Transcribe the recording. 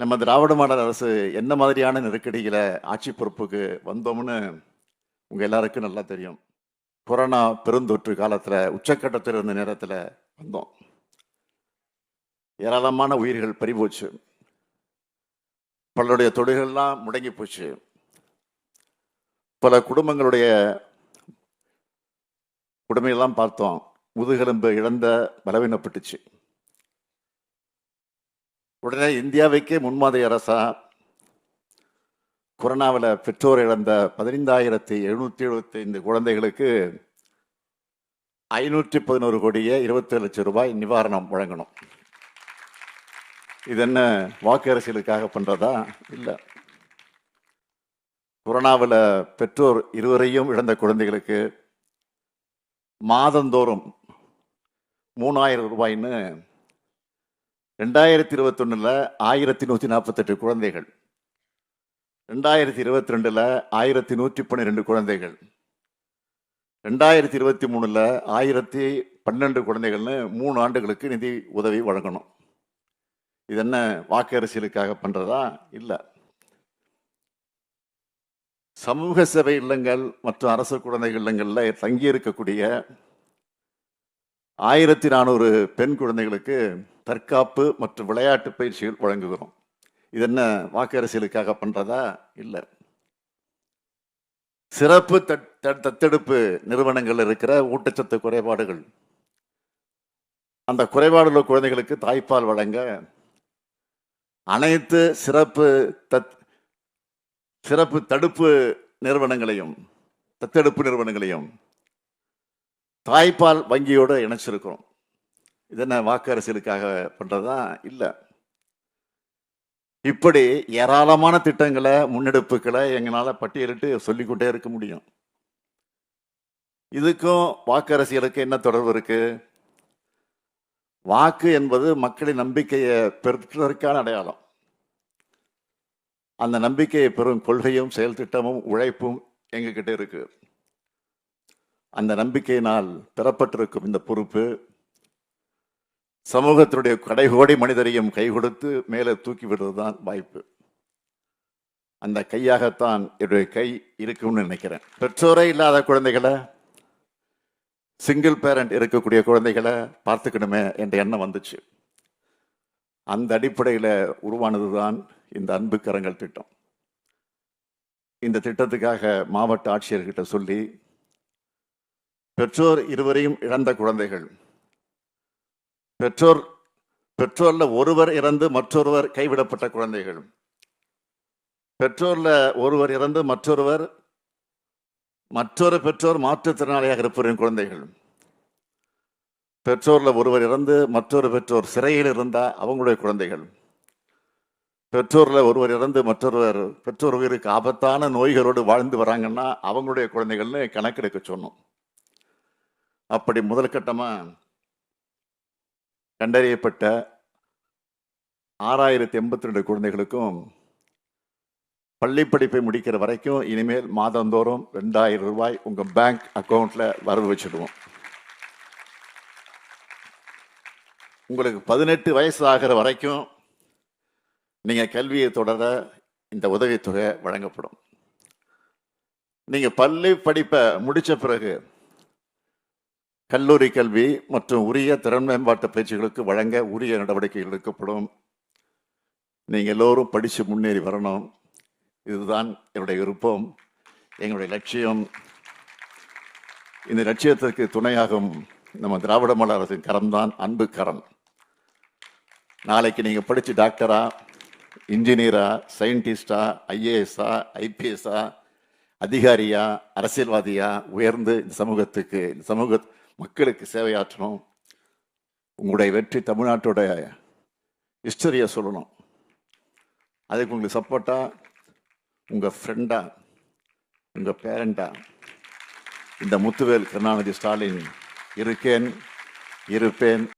நம்ம திராவிட மாடல் அரசு என்ன மாதிரியான நெருக்கடிகளை ஆட்சி பொறுப்புக்கு வந்தோம்னு உங்கள் எல்லாருக்கும் நல்லா தெரியும். கொரோனா பெருந்தொற்று காலத்தில் உச்சக்கட்டத்தில் இருந்த நேரத்தில் வந்தோம். ஏராளமான உயிர்கள் பறிபோச்சு. பலருடைய தொழில்கள்லாம் முடங்கி போச்சு. பல குடும்பங்களுடைய உடமையெல்லாம் பார்த்தோம். முதுகெலும்பு இழந்த பலவீனப்பட்டுச்சு. உடனே இந்தியாவுக்கே முன்மாதிரி அரசா கொரோனாவில் பெற்றோர் இழந்த பதினைந்தாயிரத்தி எழுநூற்றி எழுபத்தி ஐந்து குழந்தைகளுக்கு ஐநூற்றி பதினோரு கோடியே இருபத்தி லட்சம் ரூபாய் நிவாரணம் வழங்கணும். இது என்ன வாக்கு அரசியலுக்காக பண்ணுறதா இல்லை. கொரோனாவில் பெற்றோர் இருவரையும் இழந்த குழந்தைகளுக்கு மாதந்தோறும் மூணாயிரம் ரூபாயின்னு ரெண்டாயிரத்தி இருபத்தொன்னுல ஆயிரத்தி நூற்றி நாற்பத்தெட்டு குழந்தைகள். ரெண்டாயிரத்தி இருபத்தி ரெண்டுல ஆயிரத்தி நூற்றி பன்னிரெண்டு குழந்தைகள். ரெண்டாயிரத்தி இருபத்தி மூணுல ஆயிரத்தி பன்னெண்டு குழந்தைகள்னு மூணு ஆண்டுகளுக்கு நிதி உதவி வழங்கணும். இது என்ன வாக்கு அரசியலுக்காக பண்ணுறதா இல்லை. சமூக சேவை இல்லங்கள் மற்றும் அரசு குழந்தைகள் இல்லங்களில் தங்கி இருக்கக்கூடிய ஆயிரத்தி நானூறு பெண் குழந்தைகளுக்கு தற்காப்பு மற்றும் விளையாட்டு பயிற்சிகள் வழங்குகிறோம். இது என்ன வாக்கு அரசியலுக்காக பண்ணுறதா இல்லை. சிறப்பு தட்- தத்தெடுப்பு நிறுவனங்கள் இருக்கிற ஊட்டச்சத்து குறைபாடுகள். அந்த குறைபாடுள்ள குழந்தைகளுக்கு தாய்ப்பால் வழங்க அனைத்து சிறப்பு தத் சிறப்பு தடுப்பு நிறுவனங்களையும் தத்தெடுப்பு நிறுவனங்களையும் தாய்ப்பால் வங்கியோடு இணைச்சிருக்கிறோம். இது என்ன வாக்கு அரசியலுக்காக பண்ணுறதா இல்லை. இப்படி ஏராளமான திட்டங்களை முன்னெடுப்புகளை எங்களால் பட்டியலிட்டு சொல்லிக்கொண்டே இருக்க முடியும். இதுக்கும் வாக்கு அரசியலுக்கு என்ன தொடர்பு இருக்கு? வாக்கு என்பது மக்களின் நம்பிக்கையை பெற்றதற்கான அடையாளம். அந்த நம்பிக்கையை பெறும் கொள்கையும் செயல் திட்டமும் உழைப்பும் எங்ககிட்ட இருக்கு. அந்த நம்பிக்கையினால் பெறப்பட்டிருக்கும் இந்த பொறுப்பு சமூகத்தினுடைய கடைகோடி மனிதரையும் கை கொடுத்து மேலே தூக்கி விடுறதுதான் வாய்ப்பு. அந்த கையாகத்தான் என்னுடைய கை இருக்கும்னு நினைக்கிறேன். பெற்றோரே இல்லாத குழந்தைகளை சிங்கிள் பேரண்ட் இருக்கக்கூடிய குழந்தைகளை பார்த்துக்கணுமே என்ற எண்ணம் வந்துச்சு. அந்த அடிப்படையில் உருவானதுதான் இந்த அன்பு கரங்கள் திட்டம். இந்த திட்டத்துக்காக மாவட்ட ஆட்சியர்கிட்ட சொல்லி பெற்றோர் இருவரையும் இழந்த குழந்தைகள் பெற்றோர் பெற்றோர்ல ஒருவர் இறந்து மற்றொருவர் கைவிடப்பட்ட குழந்தைகள். பெற்றோர்ல ஒருவர் இறந்து மற்றொருவர் மற்றொரு பெற்றோர் மாற்றுத்திறனாளியாக இருப்பவரின் குழந்தைகள். பெற்றோர்ல ஒருவர் இறந்து மற்றொரு பெற்றோர் சிறையில் இருந்தால் அவங்களுடைய குழந்தைகள். பெற்றோர்ல ஒருவர் இறந்து மற்றொருவர் பெற்றோர் உயிருக்கு ஆபத்தான நோய்களோடு வாழ்ந்து வராங்கன்னா அவங்களுடைய குழந்தைகள்னு கணக்கெடுக்க சொன்னோம். அப்படி முதல் கட்டமாக கண்டறியப்பட்ட ஆறாயிரத்தி எண்பத்தி ரெண்டு குழந்தைகளுக்கும் பள்ளி படிப்பை முடிக்கிற வரைக்கும் இனிமேல் மாதந்தோறும் ரெண்டாயிரம் ரூபாய் உங்கள் பேங்க் அக்கௌண்ட்டில் வரவு வச்சிடுவோம். உங்களுக்கு பதினெட்டு வயசு ஆகிற வரைக்கும் நீங்கள் கல்வியை தொடர இந்த உதவித்தொகை வழங்கப்படும். நீங்கள் பள்ளி படிப்பை முடித்த பிறகு கல்லூரி கல்வி மற்றும் உரிய திறன் மேம்பாட்டு பயிற்சிகளுக்கு வழங்க உரிய நடவடிக்கைகள் எடுக்கப்படும். நீங்கள் எல்லோரும் படித்து முன்னேறி வரணும். இதுதான் என்னுடைய விருப்பம். எங்களுடைய லட்சியம். இந்த லட்சியத்திற்கு துணையாகும் நம்ம திராவிட மலரசின் அரசின் கரம்தான் அன்பு கரம். நாளைக்கு நீங்கள் படித்து டாக்டரா இன்ஜினியரா சயின்டிஸ்டா ஐஏஎஸ்ஸா ஐபிஎஸ்ஸா அதிகாரியா அரசியல்வாதியா உயர்ந்து இந்த சமூகத்துக்கு இந்த சமூக மக்களுக்கு சேவையாற்றணும். உங்களுடைய வெற்றி தமிழ்நாட்டோட ஹிஸ்டரியை சொல்லணும். அதுக்கு உங்களுக்கு சப்போர்ட்டாக உங்கள் ஃப்ரெண்டா உங்கள் பேரண்டா இந்த முத்துவேல் கருணாநிதி ஸ்டாலின் இருக்கேன் இருப்பேன்.